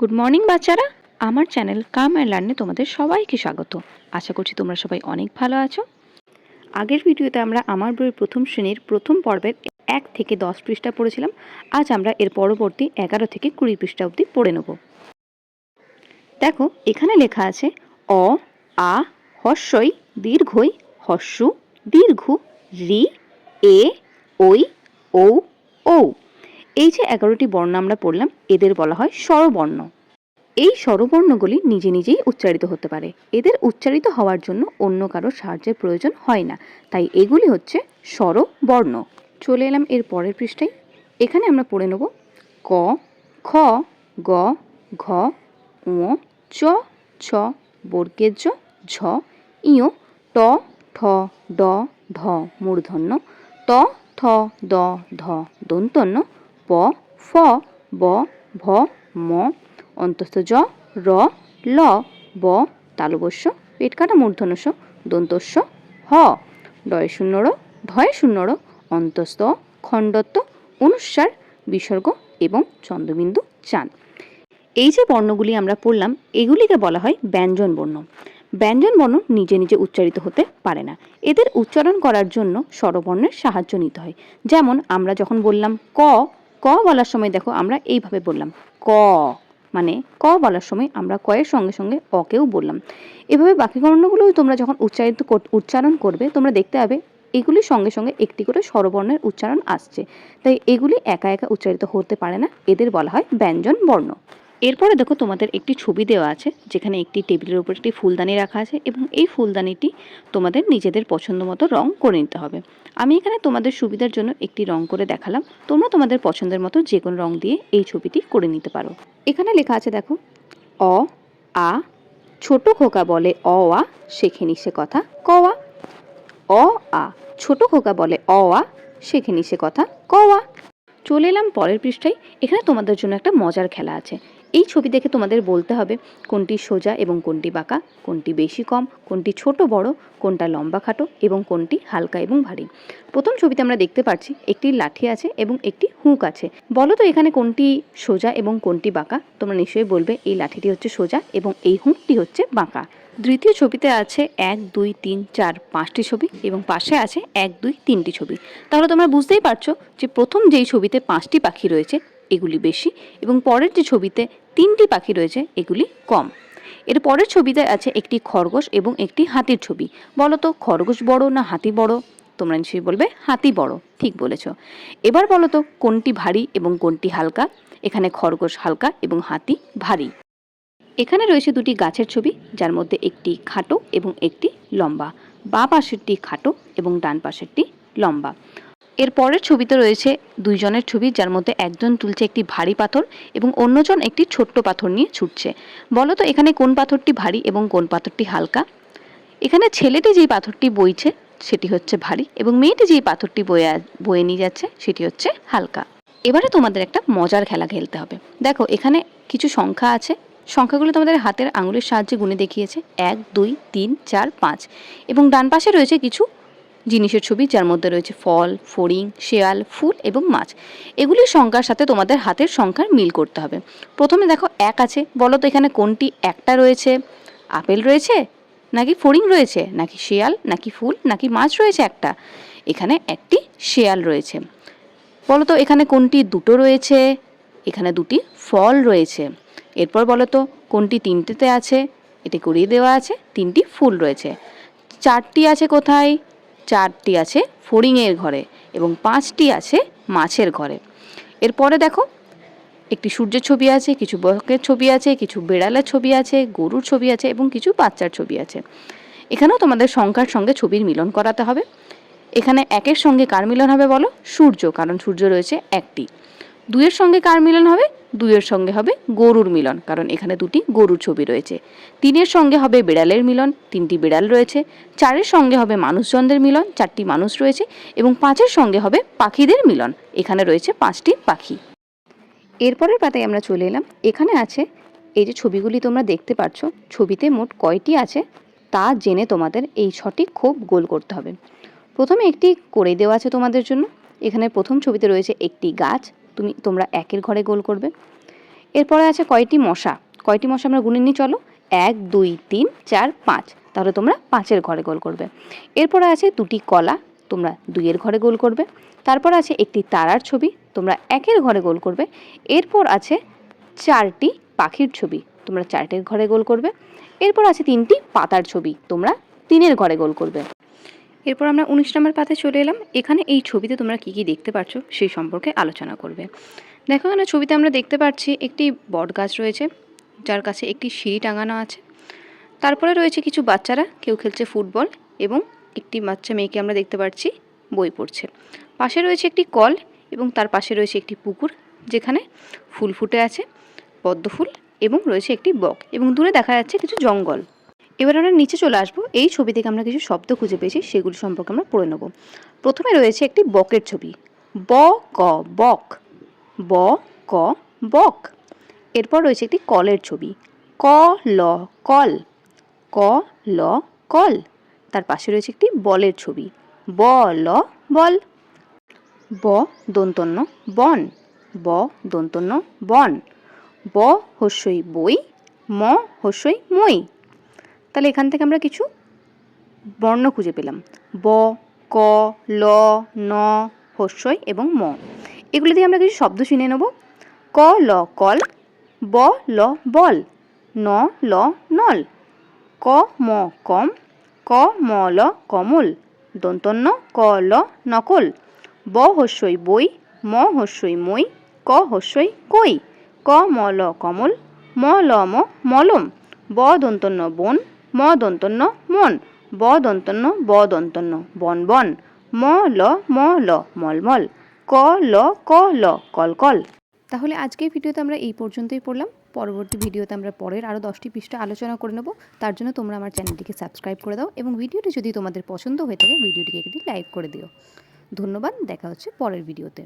Good morning বাচ্চারা। আমার channel come and লার্নে তোমাদের সবাইকে স্বাগত। আশা করছি তোমরা সবাই অনেক ভালো আছো। আগের ভিডিওতে আমরা আমার বইয়ের প্রথম শ্রেণির প্রথম পর্বের এক থেকে দশ পৃষ্ঠা পড়েছিলাম। আজ আমরা এর পরবর্তী এগারো থেকে কুড়ি পৃষ্ঠা অবধি পড়ে নেব। দেখো, এখানে লেখা আছে, অ, আ, হস্যই, দীর্ঘই, হস্যু, দীর্ঘ, রি, এ ওই ঔ ঔ। এই যে এগারোটি বর্ণ আমরা পড়লাম, এদের বলা হয় স্বরবর্ণ। এই স্বরবর্ণগুলি নিজে নিজেই উচ্চারিত হতে পারে। এদের উচ্চারিত হওয়ার জন্য অন্য কারও সাহায্যের প্রয়োজন হয় না। তাই এগুলি হচ্ছে স্বরবর্ণ। চলে এলাম এর পরের পৃষ্ঠায়। এখানে আমরা পড়ে নেব ক, খ, গ, ঘ, ঙ, চ, ছ, বর্গের জ, ঝ, ইয়, ট, ঠ, ড ঢ মূর্ধন্য, ত, থ, দ, ধ, দন্তন্য প ফ, ব, ভ, ম, অন্তস্থ জ, র, ল, ব তালবস্য পেটকাটা মূর্ধনস্য দন্তস্য, হ ডয় শূন্য র ঢয় শূন্য র অন্তস্থ, খণ্ডত্ব অনুস্বার বিসর্গ এবং চন্দ্রবিন্দু চান। এই যে বর্ণগুলি আমরা পড়লাম, এগুলিকে বলা হয় ব্যঞ্জন বর্ণ। ব্যঞ্জন বর্ণ নিজে নিজে উচ্চারিত হতে পারে না। এদের উচ্চারণ করার জন্য স্বরবর্ণের সাহায্য নিতে হয়। যেমন আমরা যখন বললাম ক ক বলার সময় দেখো আমরা এইভাবে বললাম। ক মানে ক বলার সময় আমরা কয়ের সঙ্গে সঙ্গে অকেও বললাম। এভাবে বাকি বর্ণগুলোও তোমরা যখন উচ্চারিত উচ্চারণ করবে, তোমরা দেখতে পাবে এগুলির সঙ্গে সঙ্গে একটি করে স্বরবর্ণের উচ্চারণ আসছে। তাই এগুলি একা একা উচ্চারিত হতে পারে না। এদের বলা হয় ব্যঞ্জন বর্ণ। এরপরে দেখো তোমাদের একটি ছবি দেওয়া আছে, যেখানে একটি টেবিলের উপর একটি ফুলদানি রাখা আছে এবং এই ফুলদানিটি তোমাদের নিজেদের পছন্দ মতো রং করে নিতে হবে। আমি এখানে তোমাদের সুবিধার জন্য একটি রং করে দেখালাম, তোমরা তোমাদের পছন্দের মতো যে কোনো রং দিয়ে এই ছবিটি করে নিতে পারো। এখানে লেখা আছে দেখো, অ, আ, ছোট খোকা বলে অ, আ, শেখে নি সে কথা কওয়া অ, আ, ছোট খোকা বলে অ, আ, শেখে নি সে কথা কওয়া চলে এলাম পরের পৃষ্ঠায়, এখানে তোমাদের জন্য একটা মজার খেলা আছে এই ছবি দেখে তোমাদের বলতে হবে কোনটি সোজা এবং কোনটি বাঁকা, কোনটি বেশি কম, কোনটি ছোট বড়, কোনটা লম্বা খাটো এবং কোনটি হালকা এবং ভারী। প্রথম ছবিতে আমরা দেখতে পাচ্ছি একটি লাঠি আছে এবং একটি হুঁক আছে। বলো তো এখানে কোনটি সোজা এবং কোনটি বাঁকা? তোমরা নিশ্চয়ই বলবে এই লাঠিটি হচ্ছে সোজা এবং এই হুঁকটি হচ্ছে বাঁকা। দ্বিতীয় ছবিতে আছে এক, দুই, তিন, চার, পাঁচটি ছবি এবং পাশে আছে এক, দুই, তিনটি ছবি। তাহলে তোমরা বুঝতেই পারছ যে প্রথম যেই ছবিতে পাঁচটি পাখি রয়েছে এগুলি বেশি এবং পরের যে ছবিতে তিনটি পাখি রয়েছে, এগুলি কম। এর পরের ছবিতে আছে একটি খরগোশ এবং একটি হাতির ছবি। বলো তো খরগোশ বড় না হাতি বড়? তোমরা নিশ্চয়ই বলবে, হাতি বড়। ঠিক বলেছ। এবার বলো তো কোনটি ভারী এবং কোনটি হালকা? এখানে খরগোশ হালকা এবং হাতি ভারী। এখানে রয়েছে দুটি গাছের ছবি, যার মধ্যে একটি খাটো এবং একটি লম্বা। বা পাশেরটি খাটো এবং ডান পাশেরটি লম্বা। এর পরের ছবিতে রয়েছে দুইজনের ছবি, যার মধ্যে একজন তুলছে একটি ভারী পাথর এবং অন্যজন একটি ছোট্ট পাথর নিয়ে ছুটছে। বলো তো, এখানে কোন পাথরটি ভারী এবং কোন পাথরটি হালকা? এখানে ছেলেটি যেই পাথরটি বইছে, সেটি হচ্ছে ভারী এবং মেয়েটি যেই পাথরটি বয়ে বয়ে নিয়ে যাচ্ছে, সেটি হচ্ছে হালকা। এবারে তোমাদের একটা মজার খেলা খেলতে হবে। দেখো, এখানে কিছু সংখ্যা আছে। সংখ্যাগুলো তোমাদের হাতের আঙুলের সাহায্যে গুনে দেখিয়েছে। এক, দুই, তিন, চার, পাঁচ এবং ডান পাশে রয়েছে কিছু জিনিসের ছবি, যার মধ্যে রয়েছে ফল, ফড়িং, শেয়াল, ফুল এবং মাছ। এগুলির সংখ্যার সাথে তোমাদের হাতের সংখ্যার মিল করতে হবে। প্রথমে দেখো, এক আছে। বলো তো এখানে কোনটি একটা রয়েছে? আপেল রয়েছে? নাকি ফড়িং রয়েছে? নাকি শেয়াল? নাকি ফুল? নাকি মাছ রয়েছে একটা? এখানে একটি শেয়াল রয়েছে। বলো তো এখানে কোনটি দুটো রয়েছে? এখানে দুটি ফল রয়েছে। এরপর বলো তো কোনটি তিনটেতে আছে? এটি করিয়ে দেওয়া আছে, তিনটি ফুল রয়েছে। চারটি আছে কোথায়? চারটি আছে ফড়িংয়ের ঘরে এবং পাঁচটি আছে মাছের ঘরে। এরপরে দেখো, একটি সূর্যের ছবি আছে, কিছু বকের ছবি আছে, কিছু বেড়ালের ছবি আছে, গরুর ছবি আছে এবং কিছু বাচ্চার ছবি আছে। এখানেও তোমাদের সংখ্যার সঙ্গে ছবির মিলন করাতে হবে। এখানে একের সঙ্গে কার মিলন হবে বলো? সূর্য, কারণ সূর্য রয়েছে একটি। দুইয়ের সঙ্গে কার মিলন হবে? দুইয়ের সঙ্গে হবে গরুর মিলন, কারণ এখানে দুটি গরুর ছবি রয়েছে। তিনের সঙ্গে হবে বিড়ালের মিলন, তিনটি বিড়াল রয়েছে। চারের সঙ্গে হবে মানুষজনদের মিলন, চারটি মানুষ রয়েছে এবং পাঁচের সঙ্গে হবে পাখিদের মিলন। এখানে রয়েছে পাঁচটি পাখি। এরপরের পাতায় আমরা চলে এলাম। এখানে আছে, এই যে ছবিগুলি তোমরা দেখতে পাচ্ছ, ছবিতে মোট কয়টি আছে তা জেনে তোমাদের এই ছটি ক্ষোভ গোল করতে হবে। প্রথমে একটি করে দেওয়া আছে তোমাদের জন্য। এখানে প্রথম ছবিতে রয়েছে একটি গাছ তুমি, তোমরা একের ঘরে গোল করবে। এরপরে আছে কয়টি মশা? কয়টি মশা আমরা গুনে নিই, চলো। এক, দুই, তিন, চার, পাঁচ। তাহলে তোমরা পাঁচের ঘরে গোল করবে। এরপরে আছে দুটি কলা, তোমরা দুইয়ের ঘরে গোল করবে। তারপর আছে একটি তারার ছবি, তোমরা একের ঘরে গোল করবে। এরপর আছে চারটি পাখির ছবি, তোমরা চারটের ঘরে গোল করবে। এরপর আছে তিনটি পাতার ছবি, তোমরা তিনের ঘরে গোল করবে। এরপর আমরা উনিশ নম্বর পাতে চলে এলাম। এখানে এই ছবিতে তোমরা কি কি দেখতে পাচ্ছ সেই সম্পর্কে আলোচনা করবে। দেখো এখানে ছবিতে আমরা দেখতে পাচ্ছি একটি বট গাছ রয়েছে, যার কাছে একটি সিঁড়ি টাঙানো আছে। তারপরে রয়েছে কিছু বাচ্চারা, কেউ খেলছে ফুটবল এবং একটি বাচ্চা মেয়েকে আমরা দেখতে পাচ্ছি বই পড়ছে। পাশে রয়েছে একটি কল এবং তার পাশে রয়েছে একটি পুকুর, যেখানে ফুল ফুটে আছে, পদ্ম ফুল এবং রয়েছে একটি বক এবং দূরে দেখা যাচ্ছে কিছু জঙ্গল। এবার আমরা নিচে চলে আসব। এই ছবি থেকে আমরা কিছু শব্দ খুঁজে পেয়েছি, সেগুলি সম্পর্কে আমরা পড়ে নেব। প্রথমে রয়েছে একটি বকের ছবি। ব, ক, বক। ব, ক, বক। এরপর রয়েছে একটি কলের ছবি। ক, ল, কল। ক, ল, কল। তার পাশে রয়েছে একটি বলের ছবি। ব, ল, বল। ব, দন্তন্য, বন। ব, দন্তন্য, বন। ব, হস্যই বই। ম, হস্যই মই। তাহলে এখান থেকে আমরা কিছু বর্ণ খুঁজে পেলাম। ব, ক, ল, ন, হস্যই এবং ম। এগুলো দিয়ে আমরা কিছু শব্দ শুনে নেব। ক, ল, কল, ব, ল, বল, ন, ল, নল, ক, ম, কম, ক, ম, ল, কমল, দন্তন্য, ক, ল, নকল, ব, হস্যই বই, ম, হস্যই মই, ক, হস্যই কই, ক, ম, ল, কমল, ম, ল, ম, মলম, ব, দন্তন্য বন ম দন্তন্য মন ব দন্তন্য ব দন্তন্য বন বন, ম ল ম ল মলমল, ক ল ক ল কল কল তাহলে আজকের ভিডিওতে আমরা এই পর্যন্তই পড়লাম। পরবর্তী ভিডিওতে আমরা পরের আরও দশটি পৃষ্ঠা আলোচনা করে নেব। তার জন্য তোমরা আমার চ্যানেলটিকে সাবস্ক্রাইব করে দাও এবং ভিডিওটি যদি তোমাদের পছন্দ হয়ে থাকে, ভিডিওটিকে একটি লাইক করে দিও। ধন্যবাদ, দেখা হচ্ছে পরের ভিডিওতে।